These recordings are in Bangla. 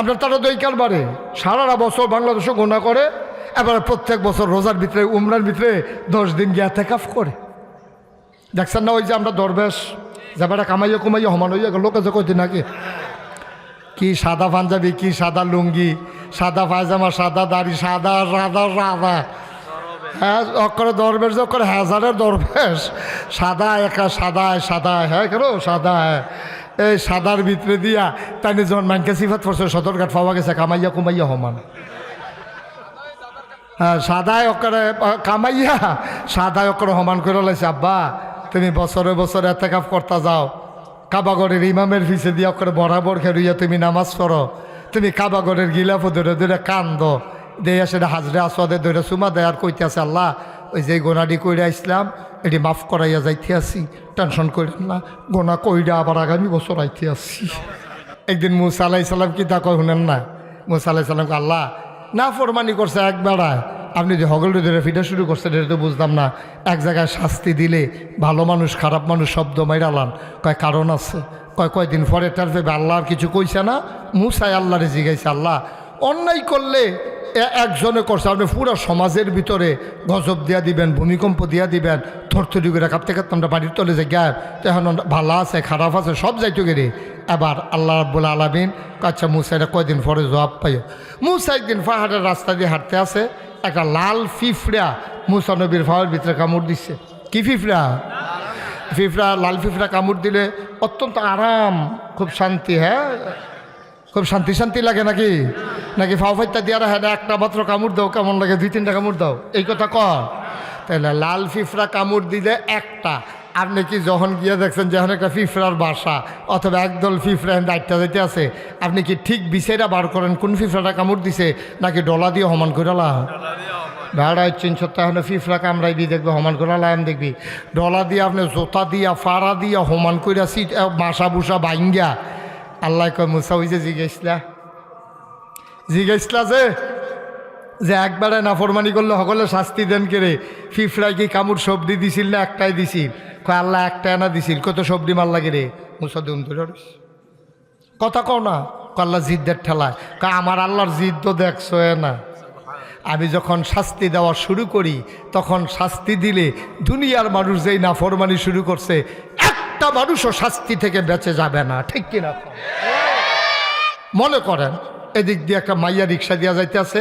আপনার তারা দইকার বারে সারাটা বছর বাংলাদেশও গোনা করে, এবারে প্রত্যেক বছর রোজার ভিতরে, উমরার ভিতরে দশ দিন গিয়া থেকাফ করে। দেখছেন না ওই যে আমরা দরবেশ যাবারা কামাইয়া কুমাইয়া সমান হইয়া গেল, লোকে যে কইতে নাকি, কি সাদা পাঞ্জাবি, কি সাদা লুঙ্গি, সাদা পায়জামা, সাদা দাড়ি, সাদা সাদা সাদা। হ্যাঁ অক্ষরে দরবেশ অক্ষরে হাজারের দরবেশ। সাদা একা, সাদা সাদা হ্যাঁ কেন? সাদা এই সাদার ভিতরে দিয়া তাই যখন মানকে সিফাত পড়ছে সদরঘাট পাওয়া গেছে, কামাইয়া কুমাইয়া সমান। হ্যাঁ সাদায় অক্ষরে কামাইয়া সাদায় অক্ষরে সমান করে লাইছে, আব্বা, তুমি বছরে বছরে এতে কাপ করতা যাও। কাবাগরের ইমামের ফিসে দিয়ে অক্ষরে বরাবর খেরুইয়া তুমি নামাজ পড়ো। তুমি কাবাগরের গিলাফ ধরে ধরে কান্দ। দেয়া সেটা হাজরে আসদে ধরে সুমা দেয় আর কইতে আছে, আল্লাহ ওই যে গোনাডি কইরা ইসলাম, এটি মাফ করাইয়া যাইতে আসি, টেনশন করেন না, গোনা কইরা আবার আগামী বছর আইতে আসি। একদিন মুসা আলাই সাল্লাম কি তা কয় শুনেন না? মুসা আলাই সাল্লামকে আল্লাহ না ফরমানি করছে এক বেড়ায় আপনি যে হগল ধরে ফিটা শুরু করছেন, এটা তো বুঝলাম না। এক জায়গায় শাস্তি দিলে ভালো মানুষ, খারাপ মানুষ শব্দ মাইরালান কয়, কারণ আছে। কয়, কয়দিন পরে তার আল্লাহ আর কিছু কইছে না। মুসাই আল্লাহরে জিগাইছে, আল্লাহ অন্যায় করলে একজনে করছে। আপনি পুরো সমাজের ভিতরে গজব দিয়া দিবেন, ভূমিকম্প দিয়া দিবেন, থরথরি করে কাঁপতে কাঁপতে আমরা বাড়ির তলে যে গ্যাপ এখন ভালো আছে, খারাপ আছে, সব যাইতো গেরে এবার আল্লাহ রাব্বুল আলমিন আচ্ছা মুসা, এটা কয়দিন পরে জবাব পাইও? মুসা একদিন পাহাড়ের রাস্তা দিয়ে হাঁটতে আসে, একটা লাল ফিফড়া মুসা নবীর ভিতরে কামড় দিচ্ছে। কি ফিফড়া? ফিফড়া, লাল ফিফড়া কামড় দিলে অত্যন্ত আরাম, খুব শান্তি হ্যাঁ? খুব শান্তি শান্তি লাগে নাকি? নাকি ফাও ফাইতা দিয়ে হ্যাঁ একটা মাত্র কামড় দাও, কেমন লাগে? দুই, তিনটা কামড় দাও। এই কথা কর তাহলে লাল ফিফড়া কামড় দিলে একটা। আপনি কি যখন গিয়ে দেখছেন যখন একটা ফিফড়ার বাসা, অথবা একদল ফিফড়া দায়িত্ব দিতে আছে, আপনি কি ঠিক বিষয়টা বার করেন কোন ফিফড়াটা কামড় দিছে, নাকি ডলা দিয়ে সমান করে লা ভাড়ায় চিন সপ্তাহ হলে ফিফড়া কামড়াইবি দেখবি সমান করে লাইন দেখবি। ডলা দিয়ে আপনি জোতা দিয়া, ফাড়া দিয়া সমান করে সিট বাসা বুসা বাইঙ্গা। আল্লাহ কয়, মুসা ওই যে জিজ্ঞাসলা। জিজ্ঞাসলা যে যে একবারে নাফরমানি করলে সকলে শাস্তি দেন কেড়ে ফিফড়ায় কি কামড় সবজি দিছিল না একটাই দিছিল? কয়, আল্লাহ একটা আনা দিছিল, কত সবজি মাল লাগে রে? মুসা দুম ধরে কথা কও না আল্লাহ জিদ্দের ঠেলায়। কয়, আমার আল্লাহর জিদ তো দেখছ না। আমি যখন শাস্তি দেওয়া শুরু করি, তখন শাস্তি দিলে দুনিয়ার মানুষ যেই নাফরমানি শুরু করছে একটা মানুষও শাস্তি থেকে বেঁচে যাবে না, ঠিক কিনা মনে করেন, এদিক দিয়ে একটা মাইয়া রিক্সা দিয়া যাইতেছে,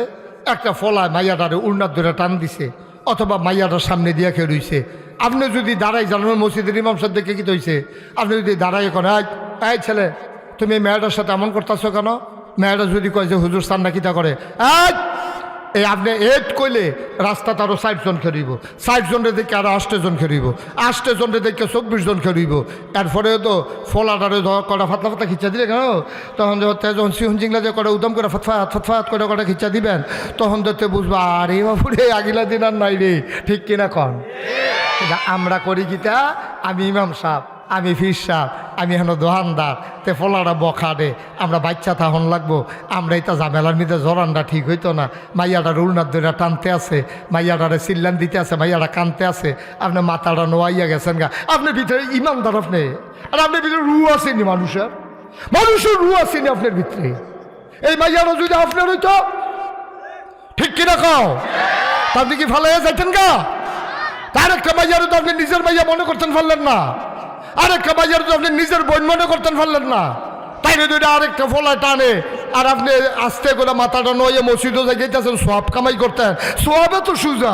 একটা ফলায় মাইয়াটারে উড়নার ধরে টান দিছে, অথবা মাইয়াটার সামনে দিয়া খেয়ে রইছে। আপনি যদি দাঁড়াই জানান মসজিদের ইমাম সাহেব দেখে কি হইছে? আপনি যদি দাঁড়াই এখন এই ছেলে, তুমি মেয়েটার সাথে এমন করতেছো কেন? মেয়েটা যদি কয় যে, হুজুর সান্না কিতা করে। এই এই আপনি এড কইলে রাস্তা তারও ষাট জন খেরিব ষাট জনের দেখে আরও আষ্টে জন খেরিব আষ্টে জনের দেখে চব্বিশ জন খেরিব এরপরে তো ফলাটারে ধর কটা ফাতলা ফাতলা খিচা দিলে কেন? তখন যখন সিহন জিংলা যে কটা উদম করে ফতফাত ফতফাত করে কটা খিচা দিবেন তখন তো বুঝব আরে বাবুরে আগিলা দিন আর নাই রে ঠিক কিনা কন? আমরা করি গীতা আমি ইমাম সাহ আমি ফির সাহ আমি হেন দোহানদার, তে ফলাটা বখা দে, আমরা বাচ্চা থাহন লাগবো আমরা এটা ঝামেলার মধ্যে জরানটা ঠিক হইতো না। মাইয়াটা রুলনার ধরে টানতে আছে, মাইয়াটারে সিল্লান দিতে আছে, মাইয়াটা কানতে আছে, আপনি মাথাটা নোয়াইয়া গেছেন গা। আপনি ভিতরে ইমানদার আপনি, আর আপনার ভিতরে রু আসেনি মানুষের। মানুষের রু আসেনি আপনার ভিতরে। এই মাইয়াটা যদি আপনার হইতো, ঠিক কিনা কও? কি ভালো হয়ে যাইতেন গা? তার একটা মাইয়ারও তো আপনি নিজের মাইয়া মনে করতেন পারলেন না। আরেকটা বাজার তো আপনি নিজের বই মনে করতেন পারলেন না। তাই দুইটা আরেকটা ফলায় টানে। আর আপনি আস্তে করে মাথাটা নয়ে মসজিদও যাইতেছেন সব কামাই করতেন। সবে তো সুজা।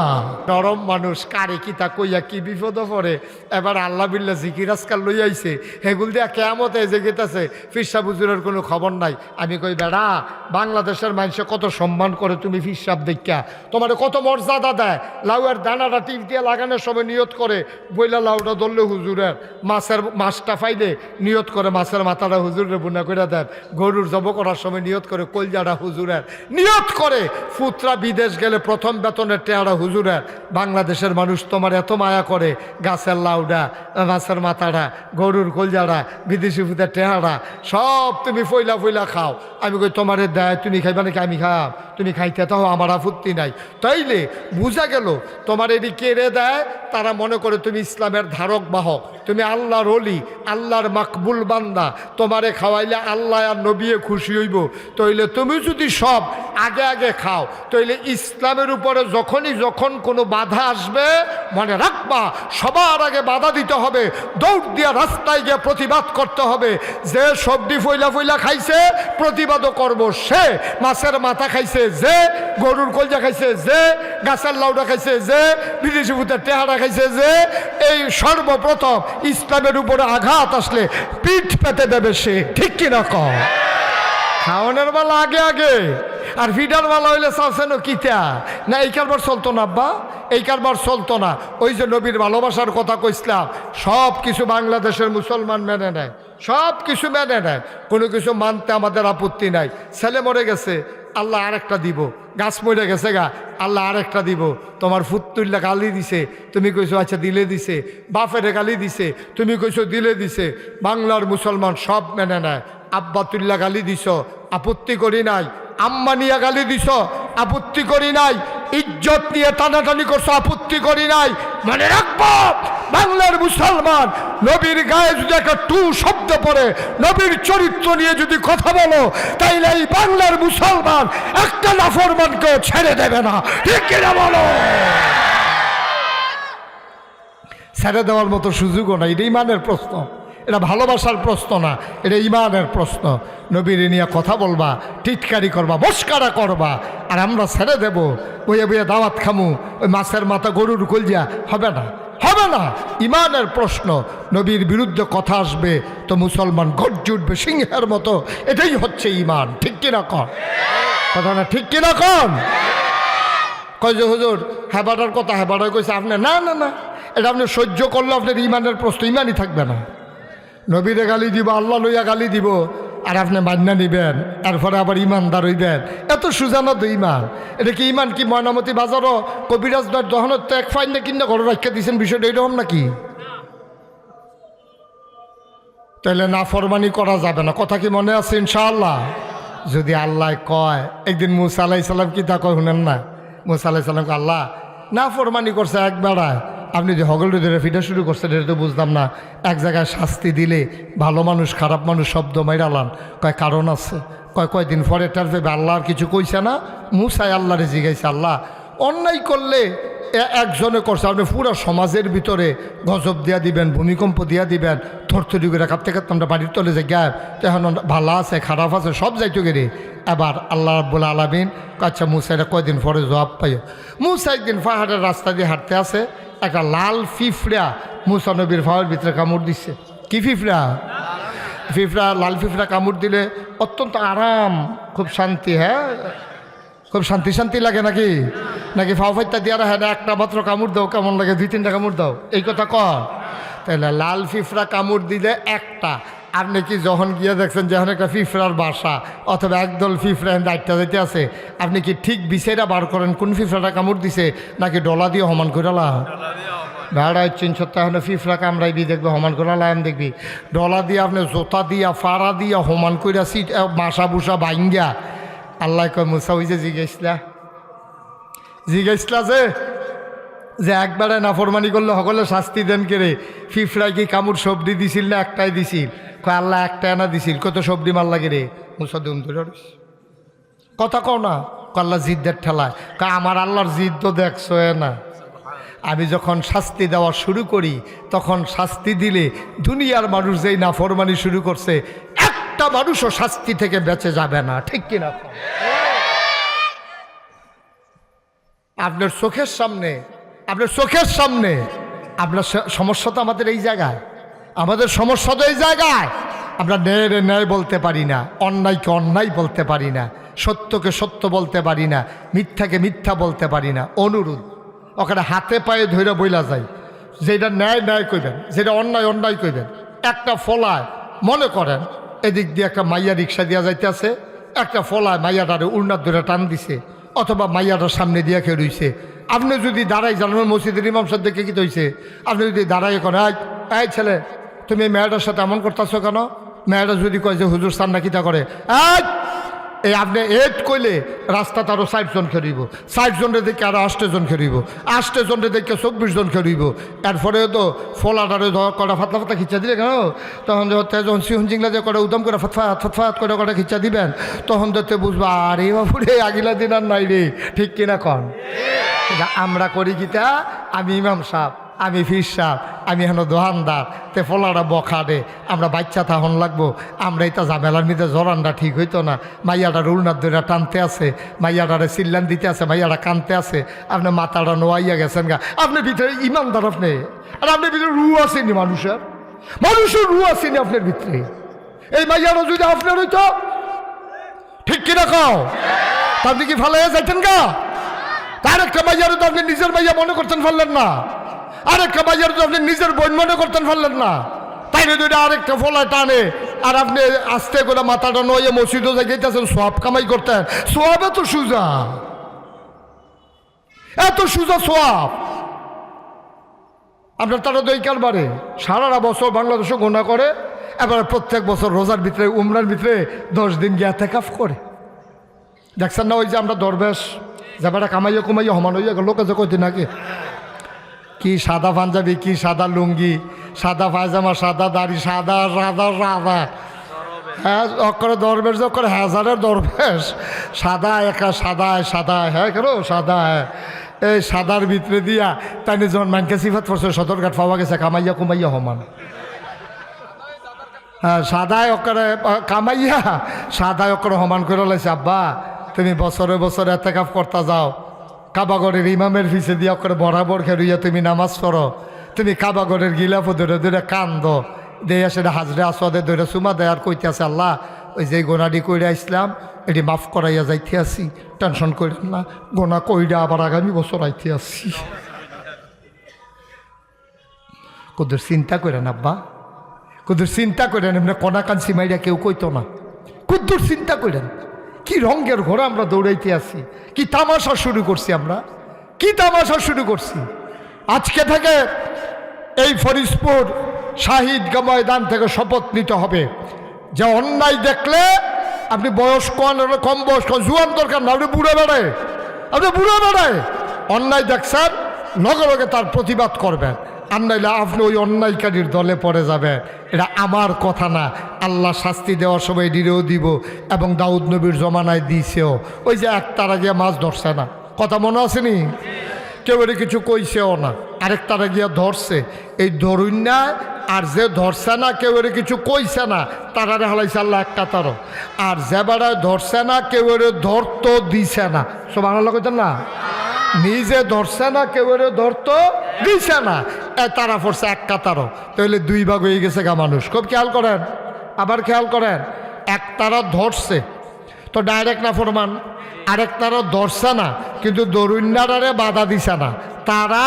নরম মানুষ, কারে কি তা কইয়া কি বিপদ পড়ে? এবার আল্লাহ বিল্লা জিকির আজকাল লই আইছে। হেগুল দিয়া কেমতে যে গেতেছে ফিরসা বুজুরের কোনো খবর নাই। আমি কই, বেড়া, বাংলাদেশের মানুষে কত সম্মান করে তুমি ফিরসাব দেখা তোমার কত মর্যাদা দেয়। লাউয়ের দানাটা টিপ দিয়ে লাগানোর সময় নিয়ত করে। বইলা লাউটা ধরলে হুজুরের মাছের মাছটা ফাইলে নিয়ত করে মাছের মাথাটা হুজুরের বুনা করে দেন। গরুর জব করার সময় নিয়ত করে কলজাটা হুজুরের। নিয়ত করে, ফুতরা বিদেশ গেলে প্রথম বেতনের টেয়ারা হুজুরের। বাংলাদেশের মানুষ তোমার এত মায়া করে, গাছের লাউডা, মাছের মাথাটা, গরুর কলজাটা বিদেশি ফুতের টেহারা সব তুমি ফইলা ফইলা খাও। আমি কই, তোমারে দেয়, তুমি খাইবা নাকি আমি খাও তুমি খাইতে তাও আমার আপত্তি নাই। তাইলে বুঝা গেল, তোমার এটি কেড়ে দেয়? তারা মনে করে তুমি ইসলামের ধারক, বাহক। তুমি আল্লাহর অলি, আল্লাহর মাকবুল বান্দা। তোমারে খাওয়াইলে আল্লাহ আর নবিয়ে খুশি হইব। তইলে তুমি যদি সব আগে আগে খাও, তইলে ইসলামের উপরে যখনই যখন কোনো বাধা আসবে, মনে রাখবা, সবার আগে বাধা দিতে হবে, দৌড় দিয়া রাস্তায় গিয়ে প্রতিবাদ করতে হবে। যে সবজি ফইলা ফইলা খাইছে, প্রতিবাদও করব সে। মাছের মাথা খাইছে যে, গরুর কলজা খাইছে যে, গাছের লাউডা খাইছে যে, বিদেশি ভূতের টেহারা খাইছে যে, এই সর্বপ্রথম ইসলামের উপরে আঘাত আসলে পিঠ পেতে দেবে সে। ঠিক কিনা কম খাওয়ানোর বেলা আগে আগে। আর ভিডার বেলা হইলে চাচ্ছেন কিতা? না, এই কারবার চলতো না, আব্বা। এই কারবার চলতো না। ওই যে নবীর ভালোবাসার কথা কইসলাম সব কিছু বাংলাদেশের মুসলমান মেনে নেয়। সব কিছু মেনে নেয়। কোনো কিছু মানতে আমাদের আপত্তি নাই। ছেলে মরে গেছে, আল্লাহ আরেকটা দিব। গাছ মরে গেছে গা, আল্লাহ আরেকটা দিব। তোমার ফুত্তুল্লা গালি দিছে, তুমি কইছো আচ্ছা দিলে দিছে। বাফেরে গালি দিছে, তুমি কইছো দিলে দিছে। বাংলার মুসলমান সব মেনে নেয়। আব্বাতুল্লা গালি দিছ, আপত্তি করি নাই। আম্মা নিয়ে গালি দিছ, আপত্তি করি নাই, ইজ্জত নিয়ে টানাটানি করছ, আপত্তি করি নাই। মনে রাখব, বাংলার মুসলমান, নবীর গায়ে যদি একটা টু শব্দ পড়ে, নবীর চরিত্র নিয়ে যদি কথা বলো, তাইলে এই বাংলার মুসলমান একটা নাফরমানকেও ছেড়ে দেবে না। ঠিক কিনা বলো? ছেড়ে দেওয়ার মতো সুযোগও নাই এটা ইমানের প্রশ্ন। এটা ভালোবাসার প্রশ্ন না, এটা ইমানের প্রশ্ন। নবীর নিয়ে কথা বলবা, টিটকারি করবা, মস্কারা করবা, আর আমরা ছেড়ে দেব। বইয়ে বইয়ে দাওয়াত খামু, ওই মাছের মাথা গরুর কলজা, হবে না হবে না। ইমানের প্রশ্ন, নবীর বিরুদ্ধে কথা আসবে, তো মুসলমান গর্জে উঠবে সিংহের মতো। এটাই হচ্ছে ইমান, ঠিক কিনা কন? কথা না, ঠিক কিনা কন? কয় যে, হুজুর, হেবাটার কথা হেবাটার কইছে, আপনি না না না, এটা আপনি সহ্য করলে আপনার ইমানের প্রশ্ন ইমানই থাকবে না। নবীরে গালি দিব, আল্লাহ লইয়া গালি দিব, আর আপনি মান্না নিবেন তারপরে আবার ইমানদার হইবেন। এত সুজানো তো ইমান। এটা কি ইমান কি ময়নামতি বাজারও? কবিরাজ দর দহনত তো এক ফাইন কিনে ঘরে রাখতে দিয়েছেন বিষয়টা এরকম নাকি? তাহলে না ফরমানি করা যাবে না। কথা কি মনে আছে ইনশাআল্লাহ? যদি আল্লাহ কয়, একদিন মুসা আলাহি সাল্লাম কি তা কয় শুনেন না? মুসা আলাহি সাল্লামকে আল্লাহ না ফরমানি করছে এক বেড়ায়। আপনি যে হগলটি ধরে ফিটা শুরু করছেন, এটা তো বুঝলাম না। এক জায়গায় শাস্তি দিলে ভালো মানুষ, খারাপ মানুষ শব্দ মাইরালান কয় কারণ আছে। কয় কয়দিন পরে টার ভেবে আল্লাহ আর কিছু কইছে না, মুসাই আল্লাহরে জিগাইছে আল্লাহ, অন্যায় করলে একজনে করছে, আপনি পুরো সমাজের ভিতরে গজব দিয়া দিবেন, ভূমিকম্প দিয়া দিবেন, থরথরি করে কাঁপতে কাঁপতে আমরা বাড়ির তলে যে গ্যাপ তখন ভালো আছে, খারাপ আছে, সব যাইতো গেরে। এবার আল্লাহ রাব্বুল আলমিন আচ্ছা মুসা এটা কয়দিন পরে জবাব পাইও? মুসা একদিন পাহাড়ের রাস্তা দিয়ে হাঁটতে আছে একটা লাল ফিফড়া মুসা নবীর ফাওয়ার ভিতরে কামড় দিচ্ছে কি ফিফড়া? ফিফড়া, লাল ফিফড়া কামড় দিলে অত্যন্ত আরাম, খুব শান্তি হ্যাঁ? খুব শান্তি শান্তি লাগে নাকি? নাকি ফাও ফাইতা দিয়ে হ্যাঁ একটা মাত্র কামড় দাও, কেমন লাগে? দুই, তিনটা কামড় দাও। এই কথা কর। তাহলে লাল ফিফড়া কামড় দিলে একটা আপনি কি যখন গিয়ে দেখছেন যখন একটা ফিফড়ার বাসা, অথবা একদল ফিফড়া দায়িত্ব দিতে আছে, আপনি কি ঠিক বিছেরা বার করেন, কোন ফিফড়াটা কামড় দিছে, নাকি ডলা দিয়ে সমান করালা ভেড়ায় চিনছ তাহলে ফিফড়া কামড়াইবি দেখবি সমান করে লাইন দেখবি। ডলা দিয়ে আপনি জোতা দিয়া, ফাড়া দিয়া সমান কইরা সিট মাসা বুসা বাইঙ্গা। আল্লাহ কয়, মুসা, ওই যে জিজ্ঞাসলা। জিজ্ঞাসলা যে যে একবারে নাফরমানি করলে সকলে শাস্তি দেন কেড়ে ফিফড়ায় কি কামড় সবজি দিছিল না একটাই দিছিল? কয়, আল্লাহ একটা এনা দিছিল, কত সবজি মার লাগে রে? মুসা দুম ধরে কথা কও না আল্লাহ জিদ্দের ঠেলায়। কয়, আমার আল্লাহর জিদ তো দেখছ না আমি যখন শাস্তি দেওয়া শুরু করি, তখন শাস্তি দিলে দুনিয়ার মানুষ যেই নাফরমানি শুরু করছে, একটা মানুষও শাস্তি থেকে বেঁচে যাবে না। ঠিক কিনা আপনার চোখের সামনে, আপনার চোখের সামনে, আপনার সমস্যা তো আমাদের এই জায়গায়। আমাদের সমস্যা তো এই জায়গায়। আমরা ন্যায়ের ন্যায় বলতে পারি না, অন্যায়কে অন্যায় বলতে পারি না, সত্যকে সত্য বলতে পারি না, মিথ্যাকে মিথ্যা বলতে পারি না অনুরোধ ওখানে হাতে পায়ে ধরে বইলা যায় যেটা ন্যায় ন্যায় কইবেন যেটা অন্যায় অন্যায় কইবেন, একটা ফলায় মনে করেন, এদিক দিয়ে একটা মাইয়া রিক্সা দিয়া যাইতেছে, একটা ফলায় মাইয়াটারে উড়নার ধরে টান দিছে, অথবা মাইয়াটার সামনে দিয়া খেয়ে রইছে। আপনি যদি দাঁড়াই জানান মসজিদের ইমাম সাহেব দেখে কি হইছে? আপনি যদি দাঁড়াই করেন এই ছেলে তুমি মেয়েটার সাথে এমন করতেছো কেন? মেয়েটা যদি কয় যে হুজুর সান্না কিতা করে। এই এই আপনি এইট কইলে রাস্তা তারও ষাট জন খেরিব। ষাট জনের দেখে আরও আষ্টে জন খেরিব। আষ্টে জনের দেখে চব্বিশ জন খেরিব। এরপরে তো ফলাটারে ধর কটা ফাতলা ফাতলা খিচা দিলে কেন? তখন যখন সিহন যে কটা উদম করে ফতফাত ফতফাত করে কটা খিচা দিবেন, তখন ধরতে বুঝবা, আরে বাবুরে আগিলা দিন আর নাই রে। ঠিক কিনা কন? আমরা করি কিতা আমি ইমাম সাহ আমি ফির সাহ আমি হেন দোহানদার, তে ফলাটা বখা দে, আমরা বাচ্চা তাহন লাগবো, আমরা এটা জামেলার মধ্যে জরানটা ঠিক হইতো না। মাইয়াটা রুলনার ধরে টানতে আছে, মাইয়াটারে চিল্লান দিতে আছে, মাইয়াটা কানতে আছে, আপনি মাথাটা নোয়াইয়া গেছেন গা। আপনি ভিতরে ইমানদার আপনি, আর আপনার ভিতরে রু আসেনি মানুষের। মানুষের রু আসেনি আপনার ভিতরে। এই মাইয়াটা যদি আপনার হইতো, ঠিক কিনা কও? আপনি কি ফালাইয়া যাইতেন গা? তার একটা মাইয়ারও তো আপনি নিজের মাইয়া মনে করতেন পারলেন না। আরেকটা মাইয়ার তো আপনি নিজের বোন মনে করতেন পারলেন না। তাই দুইটা আরেকটা ফোলা টানে। আর আপনি আস্তে করে মাথাটা নয়ে মসজিদও যাইতেছেন সব কামাই করতেন। সব এত সুজা। এত সুজা সোয়াব। আপনার তারা দইকার বারে সারাটা বছর বাংলাদেশে গোনা করে, এবার প্রত্যেক বছর রোজার ভিতরে, উমরার ভিতরে দশ দিন গিয়া তেকাফ করে। দেখছেন না ওই যে আমরা দরবেশ? যাবাটা কামাইয়া কুমাইয়া সমান হইয়া লোকে যে কইতে নাকি কি সাদা পাঞ্জাবি, কি সাদা লুঙ্গি, সাদা পায়জামা, সাদা দাড়ি, সাদা সাদা সাদা। হ্যাঁ অক্ষরে দরবেশ, অক্ষরে হাজারের দরবেশ। সাদা একা সাদা সাদা হ্যাঁ কেন? সাদা হ্যাঁ এই সাদার ভিতরে দিয়া তাই যখন মানকে সিফাত পড়ছে সদরঘাট পাওয়া গেছে, কামাইয়া, কুমাইয়া সমান হ্যাঁ সাদায় অকরে কামাইয়া সাদায় অকরে সমান করে লাইছে, আব্বা, তুমি বছরে বছরে এতে কাপ করতা যাও। কাবাগরের ইমামের ফিসে দিয়ে অকরে বরাবর খেরুইয়া তুমি নামাজ পড়ো। তুমি কাবাগরের গিলাফ ধরে ধরে কান্দ। দেয়া সেটা হাজরে আসদে ধরে সুমা দেয়ার কইতে আছে আল্লাহ, ওই যে গোনাডি কইরা ইসলাম এটি মাফ করাইয়া যাইতে আসি। টেনশন করেন না, গোনা কইরা আবার আগামী বছর আইতে আসি। কুদুর চিন্তা করেন আব্বা, কুদুর চিন্তা করেন এমনি কনা কাঞ্চি মাইরা কেউ কইতো না। কুদ্দুর চিন্তা করেন কি রঙ্গের ঘোড়া আমরা দৌড়াইতে আছি? কি তামাশা শুরু করছি আমরা? কি তামাশা শুরু করছি? আজকে থেকে এই ফরিদপুর শাহিদ ময়দান থেকে শপথ নিতে হবে। যে অন্যায় দেখলে আপনি বয়স কম কম বয়স কম, জুয়ান দরকার না, আপনি বুড়ে বেড়ায়, আপনি বুড়ে বেড়ায়। অন্যায় দেখছেন লগে লগে তার প্রতিবাদ করবেন। আর নাইলে আপনি ওই অন্যায়কারীর দলে পড়ে যাবেন। এটা আমার কথা না। আল্লাহ শাস্তি দেওয়ার সময় ডিরেও দিব এবং দাউদ নবীর জমানায় দিয়েছেও ওই যে এক তারা গিয়ে মাছ ধরছে না। কথা মনে আসেনি কেউ এর কিছু কইছেও না। আরেক তারা গিয়া ধরছে। এই ধরুন না, আর যে ধরছে না, কেউ এর কিছু কইছে না। তারারে হালাইছে আল্লাহ একটা তারও। আর যে বেড়ায় ধরছে না, কেউ এর ধরতো দিছে না। সব বাংলা কইতেন না? নিজে ধরছে না, কেউ এর ধরতো দিছে না। তারা পড়ছে এক কাতারও। তাহলে দুই ভাগ হয়ে গেছে গা মানুষ। খুব খেয়াল করেন, আবার খেয়াল করেন, এক তারা ধরছে। তো ডাইরেক্ট না ফরমান? আরেক তারা ধরছে না, কিন্তু দরুন্যারারে বাধা দিছে না। তারা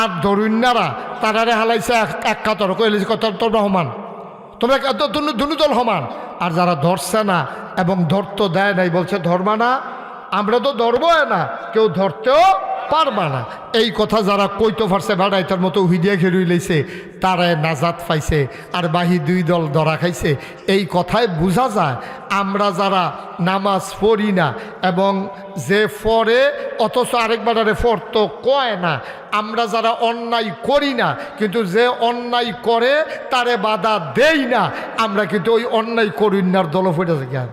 আর দরুন্যারা তারারে হালাইছে এক এক কাতর কইলে কত সমান? তোমরা দুনুদল সমান। আর যারা ধরছে না এবং ধরতো দেয় নাই, বলছে ধরবা না। আমরা তো ধরবো না। কেউ ধরতেও পারবা না। এই কথা যারা কইতো ফারছে ভাড়াই তার মতো হুইদিয়া ঘেরুই লইছে তারায় নাজাত পাইছে, আর বাহি দুই দল ধরা খাইছে। এই কথায় বোঝা যায়, আমরা যারা নামাজ পড়ি না এবং যে ফরে অথচ আরেকবারে ফর তো কয় না, আমরা যারা অন্যায় করি না, কিন্তু যে অন্যায় করে, তারে বাধা দেই না, আমরা কিন্তু ওই অন্যায় করিনার দল ফুটেছে জ্ঞান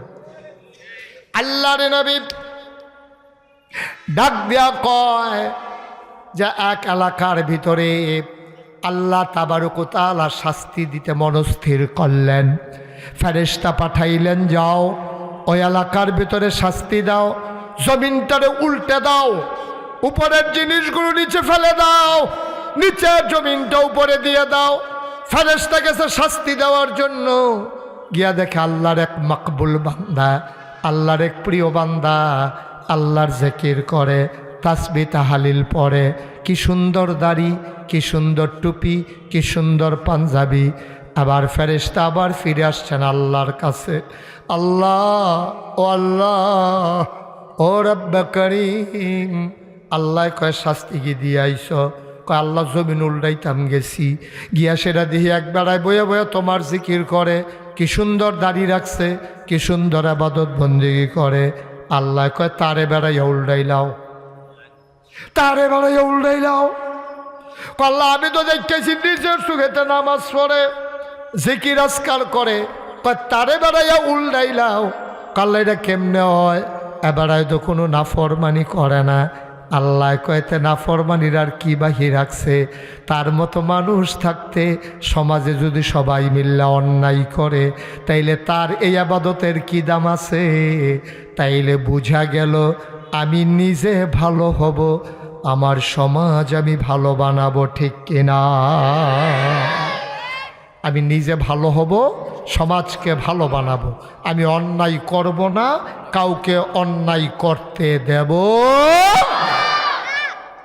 আল্লাহ রে নবী ডাক দিয়া কয় যে এক এলাকার ভিতরে আল্লাহ তাবারকতালা শাস্তি দিতে মনস্থির করলেন। ফেরেস্তা পাঠাইলেন, যাও, ওই এলাকার ভিতরে শাস্তি দাও, জমিনটারে উল্টে দাও, উপরের জিনিসগুলো নিচে ফেলে দাও, নিচে জমিনটা উপরে দিয়ে দাও। ফেরেস্তা গেছে শাস্তি দেওয়ার জন্য। গিয়া দেখে আল্লাহর এক মকবুল বান্দা, আল্লাহর এক প্রিয় বান্দা আল্লাহর জেকির করে, তাসবি তাহালিল পরে কি সুন্দর দাড়ি, কি সুন্দর টুপি, কি সুন্দর পাঞ্জাবি। আবার ফেরেশতা আবার ফিরে আসছেন আল্লাহর কাছে। আল্লাহ, ও আল্লাহ, ও রব্বা আল্লাহ কয়, শাস্তি কি দিয়ে আইস? কয়, আল্লাহ জমিন উল্টাইতাম গেছি। গিয়া সেটা দিয়ে এক বেড়ায় বয়ে বয়ে তোমার জিকির করে। কি সুন্দর দাড়ি রাখছে, কি সুন্দর আবাদত বন্দিগি করে। আল্লাহ কয়, তারে বেড়াইয়া উল্টাইলাও তারে বেড়াইয়া উল্ডাইলাও কল্লা, আমি তো দেখতেছি নিজের সুখেতে নামাজ পড়ে, জিকির আজকাল করে। কয়, তারে বেড়াইয়া উল্টাইলাও কাল্লা, এটা কেমনে হয়? এবারায় তো কোনো নাফরমানি করে না। আল্লাহ কয়েতে নাফরমানির আর কি বাহি রাখছে? তার মতো মানুষ থাকতে সমাজে যদি সবাই মিল্লা অন্যায় করে, তাইলে তার এই আবাদতের কি দাম আছে? তাইলে বুঝা গেল, আমি নিজে ভালো হব, আমার সমাজ আমি ভালো বানাবো, ঠিক কিনা? আমি নিজে ভালো হব, সমাজকে ভালো বানাবো, আমি অন্যায় করব না, কাউকে অন্যায় করতে দেব।